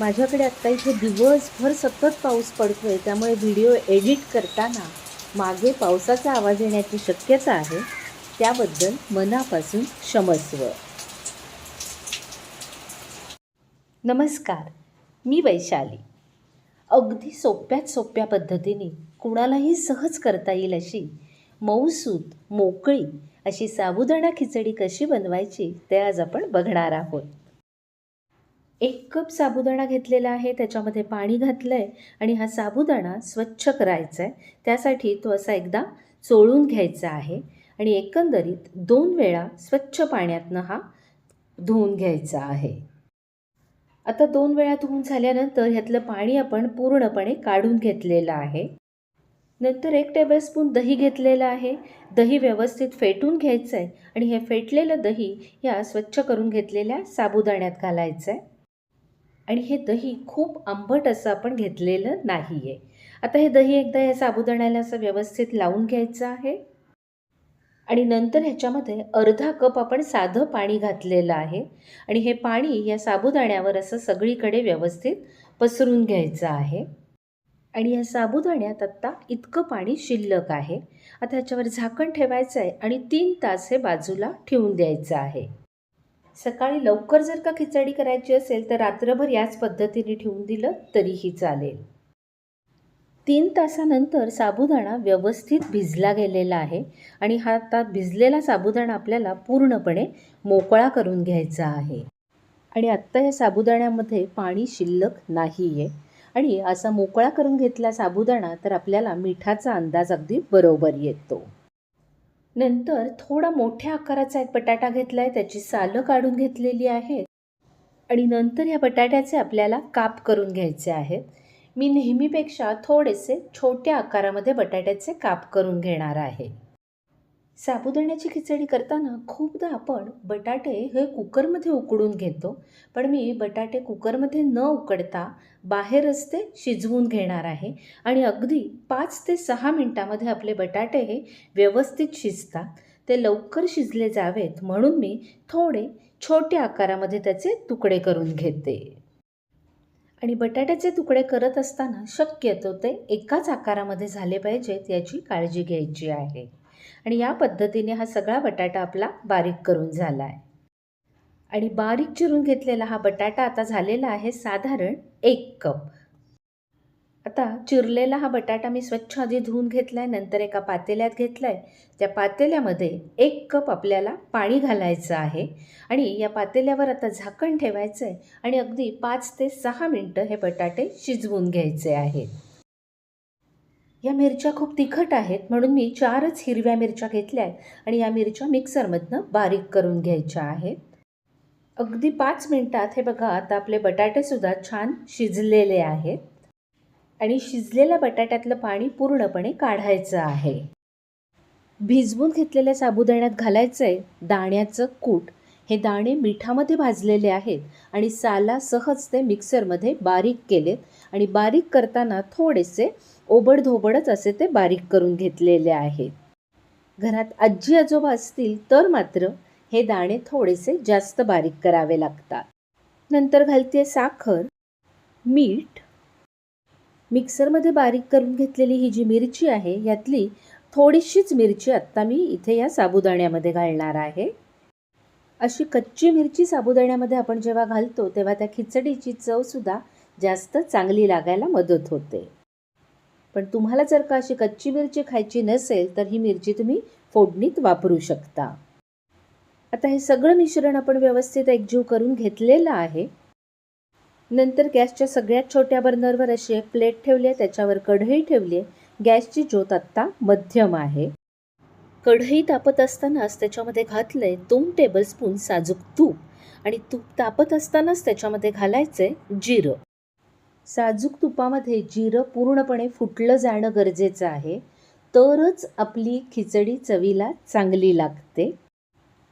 माझ्याकडे आत्ता इथे दिवसभर सतत पाऊस पडतो आहे त्यामुळे व्हिडिओ एडिट करताना मागे पावसाचा आवाज येण्याची शक्यता आहे. त्याबद्दल मनापासून क्षमस्व. नमस्कार मी वैशाली. अगदी सोप्यात सोप्या पद्धतीने कुणालाही सहज करता येईल अशी मऊसूत मोकळी अशी साबुदाणा खिचडी कशी बनवायची ते आज आपण बघणार आहोत. एक कप साबुदाणा घेतलेला आहे त्याच्यामध्ये पाणी घातलं आहे आणि हा साबुदाणा स्वच्छ करायचा आहे त्यासाठी तो असा एकदा चोळून घ्यायचा आहे आणि एकंदरीत दोन वेळा स्वच्छ पाण्यातनं हा धुवून घ्यायचा आहे. आता दोन वेळा धुवून झाल्यानंतर ह्यातलं पाणी आपण पूर्णपणे काढून घेतलेलं आहे. नंतर एक टेबलस्पून दही घेतलेलं आहे. दही व्यवस्थित फेटून घ्यायचं आहे आणि हे फेटलेलं दही या स्वच्छ करून घेतलेल्या साबुदाण्यात घालायचं आहे आणि हे दही खूप आंबट असं आपण घेतलेलं नाही आहे आता हे दही एकदा या साबुदाण्याला असं व्यवस्थित लावून घ्यायचं आहे. आणि नंतर ह्याच्यामध्ये अर्धा कप आपण साधं पाणी घातलेलं आहे. आणि हे पाणी या साबुदाण्यावर असं सगळीकडे व्यवस्थित पसरून घ्यायचं आहे. आणि या साबुदाण्यात आत्ता इतकं पाणी शिल्लक आहे. आता ह्याच्यावर झाकण ठेवायचं आहे आणि तीन तास हे बाजूला ठेवून द्यायचं आहे. सकाळी लवकर जर का खिचडी करायची असेल तर रात्रभर याच पद्धतीने ठेवून दिलं तरीही चालेल. तीन तासानंतर साबुदाणा व्यवस्थित भिजला गेलेला आहे आणि हा आता भिजलेला साबुदाणा आपल्याला पूर्णपणे मोकळा करून घ्यायचा आहे. आणि आत्ता या साबुदाण्यामध्ये पाणी शिल्लक नाही आहे आणि असा मोकळा करून घेतला साबुदाणा तर आपल्याला मिठाचा अंदाज अगदी बरोबर येतो. नंतर थोडा मोठ्या आकाराचा एक बटाटा घेतला आहे त्याची सालं काढून घेतलेली आहेत. आणि नंतर या बटाट्याचे आपल्याला काप करून घ्यायचे आहेत. मी नेहमीपेक्षा थोडेसे छोट्या आकारामध्ये बटाट्याचे काप करून घेणार आहे. साबुदाण्याची खिचडी करताना खूपदा आपण बटाटे हे कुकरमध्ये उकडून घेतो. पण मी बटाटे कुकरमध्ये न उकडता बाहेरच ते शिजवून घेणार आहे. आणि अगदी पाच ते सहा मिनटामध्ये आपले बटाटे हे व्यवस्थित शिजतात. ते लवकर शिजले जावेत म्हणून मी थोडे छोट्या आकारामध्ये त्याचे तुकडे करून घेते. आणि बटाट्याचे तुकडे करत असताना शक्यतो ते एकाच आकारामध्ये झाले पाहिजेत याची काळजी घ्यायची आहे. आणि या पद्धतीने हा सगळा बटाटा आपला बारीक करून झाला आहे. आणि बारीक चिरून घेतलेला हा बटाटा आता झालेला आहे साधारण एक कप. आता चिरलेला हा बटाटा मी स्वच्छ आधी धुवून घेतला आहे नंतर एका पातेल्यात घेतला आहे त्या पातेल्यामध्ये एक कप आपल्याला पाणी घालायचं आहे आणि या पातेल्यावर आता झाकण ठेवायचं आहे आणि अगदी पाच ते सहा मिनटं हे बटाटे शिजवून घ्यायचे आहेत. या मिरच्या खूप तिखट आहेत म्हणून मी चारच हिरव्या मिरच्या घेतल्या आहेत आणि या मिरच्या मिक्सरमधनं बारीक करून घ्यायच्या आहेत. अगदी पाच मिनटात हे बघा आता आपले बटाटेसुद्धा छान शिजलेले आहेत. आणि शिजलेल्या बटाट्यातलं पाणी पूर्णपणे काढायचं आहे. भिजवून घेतलेल्या साबुदाण्यात घालायचं आहे दाण्याचं कूट. हे दाणे मिठामध्ये भाजलेले आहेत आणि साला सहज ते मिक्सरमध्ये बारीक केलेत आणि बारीक करताना थोडेसे ओबडधोबडच असे ते बारीक करून घेतलेले आहेत. घरात आजी आजोबा असतील तर मात्र हे दाणे थोडेसे जास्त बारीक करावे लागतात. नंतर घालते साखर मीठ. मिक्सरमध्ये बारीक करून घेतलेली ही जी मिरची आहे यातली थोडीशीच मिरची आत्ता मी इथे या साबुदाण्यामध्ये घालणार आहे. अशी कच्ची मिरची साबुदाण्यामध्ये आपण जेव्हा घालतो तेव्हा त्या खिचडीची चवसुद्धा जास्त चांगली लागायला मदत होते. पण तुम्हाला जर का अशी कच्ची मिरची खायची नसेल तर ही मिरची तुम्ही फोडणीत वापरू शकता. आता हे सगळं मिश्रण आपण व्यवस्थित एकजीव करून घेतलेलं आहे. नंतर गॅसच्या सगळ्यात छोट्या बर्नरवर अशी एक प्लेट ठेवली आहे त्याच्यावर कढई ठेवली आहे. गॅसची ज्योत आत्ता मध्यम आहे. कढई तापत असतानाच त्याच्यामध्ये घातलं आहे दोन टेबलस्पून साजूक तूप. आणि तूप तापत असतानाच त्याच्यामध्ये घालायचं आहे जिरं. साजूक तुपामध्ये जिरं पूर्णपणे फुटलं जाणं गरजेचं आहे. तरच आपली खिचडी चवीला चांगली लागते.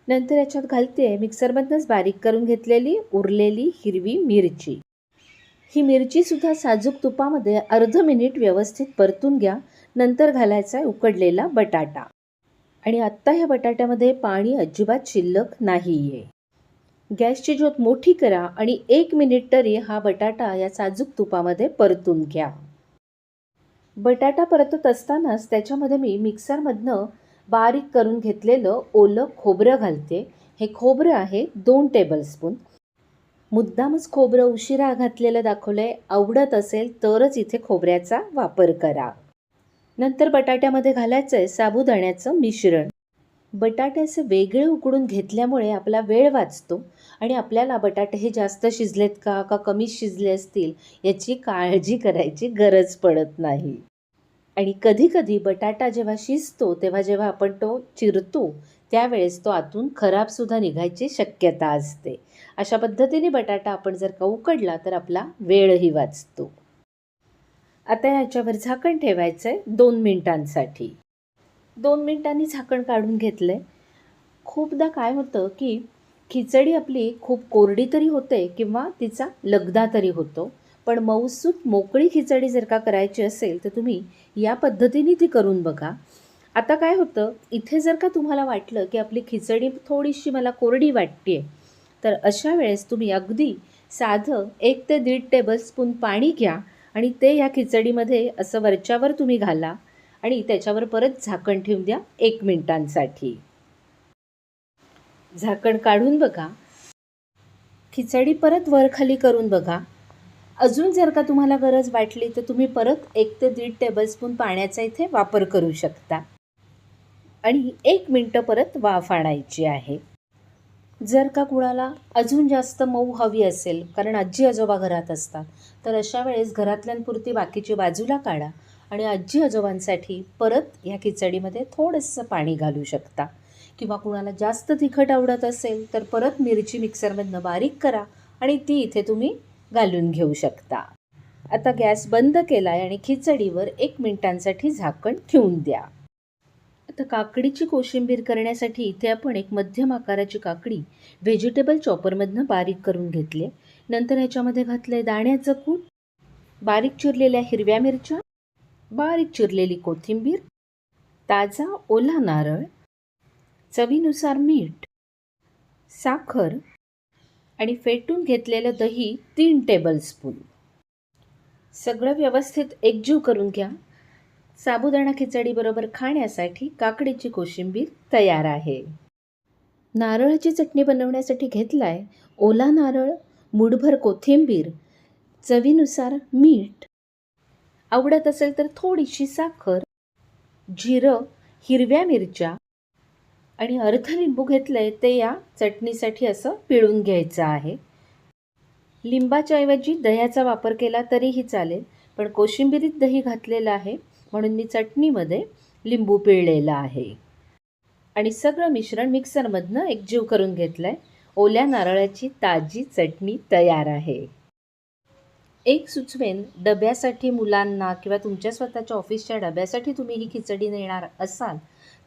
नंतर याच्यात घालते आहे मिक्सरमधनंच बारीक करून घेतलेली उरलेली हिरवी मिरची. ही मिरचीसुद्धा साजूक तुपामध्ये अर्ध मिनिट व्यवस्थित परतून घ्या. नंतर घालायचा आहे उकडलेला बटाटा. आणि आत्ता ह्या बटाट्यामध्ये पाणी अजिबात शिल्लक नाही आहे गॅसची ज्योत मोठी करा आणि एक मिनिट तरी हा बटाटा या साजूक तुपामध्ये परतून घ्या. बटाटा परतत असतानाच त्याच्यामध्ये मी मिक्सरमधनं बारीक करून घेतलेलं ओलं खोबरं घालते. हे खोबरं आहे दोन टेबलस्पून मुद्दामच खोबरं उशिरा घातलेलं दाखवलं आहे आवडत असेल तरच इथे खोबऱ्याचा वापर करा. नंतर बटाट्यामध्ये घालायचं आहे साबुदाण्याचं मिश्रण. बटाट्याचे वेगळे उकडून घेतल्यामुळे आपला वेळ वाचतो आणि आपल्याला बटाटे हे जास्त शिजलेत का का कमी शिजले असतील याची काळजी करायची गरज पडत नाही. आणि कधीकधी बटाटा जेव्हा शिजतो तेव्हा जेव्हा आपण तो चिरतो त्यावेळेस तो आतून खराबसुद्धा निघायची शक्यता असते. अशा पद्धतीने बटाटा आपण जर का उकडला तर आपला वेळही वाचतो. आता याच्यावर झाकण ठेवायचं आहे दोन मिनटांसाठी. दोन मिनटांनी झाकण काढून घेतलं आहे खूपदा काय होतं की खिचडी आपली खूप कोरडी तरी होते किंवा तिचा लगदा तरी होतो. पण मऊसूत मोकळी खिचडी जर का करायची असेल तर तुम्ही या पद्धतीने ती करून बघा. आता काय होतं इथे जर का तुम्हाला वाटलं की आपली खिचडी थोडीशी मला कोरडी वाटते तर अशा वेळेस तुम्ही अगदी साधं एक ते दीड टेबलस्पून पाणी घ्या. आणि ते या खिचडीमध्ये असं वरच्यावर तुम्ही घाला आणि त्याच्यावर परत झाकण ठेवून द्या एक मिनिटांसाठी. झाकण काढून बघा. खिचडी परत वरखाली करून बघा. अजून जर का तुम्हाला गरज वाटली तर तुम्ही परत एक ते दीड टेबलस्पून पाण्याचा इथे वापर करू शकता. आणि एक मिनटं परत वाफ आणायची आहे. जर का कुणाला अजून जास्त मऊ हवी असेल कारण आजी आजोबा घरात असतात तर अशा वेळेस घरातल्यांपुरती बाकीची बाजूला काढा आणि आजी आजोबांसाठी परत या खिचडीमध्ये थोडंसं पाणी घालू शकता. किंवा कुणाला जास्त तिखट आवडत असेल तर परत मिरची मिक्सरमधनं बारीक करा आणि ती इथे तुम्ही घालून घेऊ शकता. आता गॅस बंद केला आहे आणि खिचडीवर एक मिनिटांसाठी झाकण ठेवून द्या. आता काकडीची कोशिंबीर करण्यासाठी इथे आपण एक मध्यम आकाराची काकडी व्हेजिटेबल चॉपरमधनं बारीक करून घेतली नंतर याच्यामध्ये घातलं आहे दाण्याचं कूट बारीक चिरलेल्या हिरव्या मिरच्या बारीक चिरलेली कोथिंबीर ताजा ओला नारळ चवीनुसार मीठ साखर आणि फेटून घेतलेलं दही तीन टेबलस्पून सगळं व्यवस्थित एकजीव करून घ्या. साबुदाणा खिचडीबरोबर खाण्यासाठी काकडीची कोशिंबीर तयार आहे. नारळाची चटणी बनवण्यासाठी घेतला आहे ओला नारळ मुठभर कोथिंबीर चवीनुसार मीठ. आवडत असेल तर थोडीशी साखर जिरं हिरव्या मिरच्या आणि अर्ध लिंबू घेतलं आहे ते या चटणीसाठी असं पिळून घ्यायचं आहे. लिंबाच्या ऐवजी दह्याचा वापर केला तरीही चालेल पण कोशिंबिरीत दही घातलेलं आहे. म्हणून मी चटणीमध्ये लिंबू पिळलेला आहे. आणि सगळं मिश्रण मिक्सरमधनं एकजीव करून घेतलं आहे ओल्या नारळाची ताजी चटणी तयार आहे. एक सुचवेन डब्यासाठी मुलांना किंवा तुमच्या स्वतःच्या ऑफिसच्या डब्यासाठी तुम्ही ही खिचडी नेणार असाल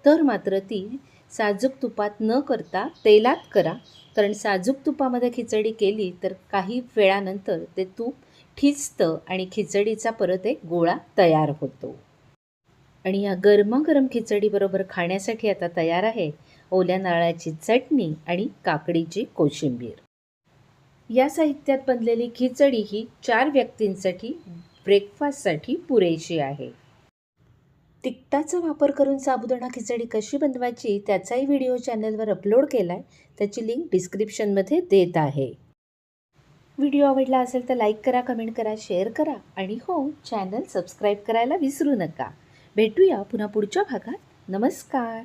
तर मात्र ती साजूक तुपात न करता तेलात करा. कारण साजूक तुपामध्ये खिचडी केली तर काही वेळानंतर ते तूप ठिचतं आणि खिचडीचा परत एक गोळा तयार होतो. आणि या गरमागरम खिचडीबरोबर खाण्यासाठी आता तयार आहे ओल्या नारळाची चटणी आणि काकडीची कोशिंबीर. या साहित्यात बनलेली खिचडी ही चार व्यक्तींसाठी ब्रेकफास्टसाठी पुरेशी आहे. तिखटाचा वापर करून साबुदाणा खिचडी कशी बनवायची त्याचाही व्हिडिओ चॅनलवर अपलोड केला आहे त्याची लिंक डिस्क्रिप्शनमध्ये देत आहे. व्हिडिओ आवडला असेल तर लाईक करा कमेंट करा शेअर करा आणि हो चॅनल सबस्क्राईब करायला विसरू नका. भेटूया पुन्हा पुढच्या भागात. नमस्कार.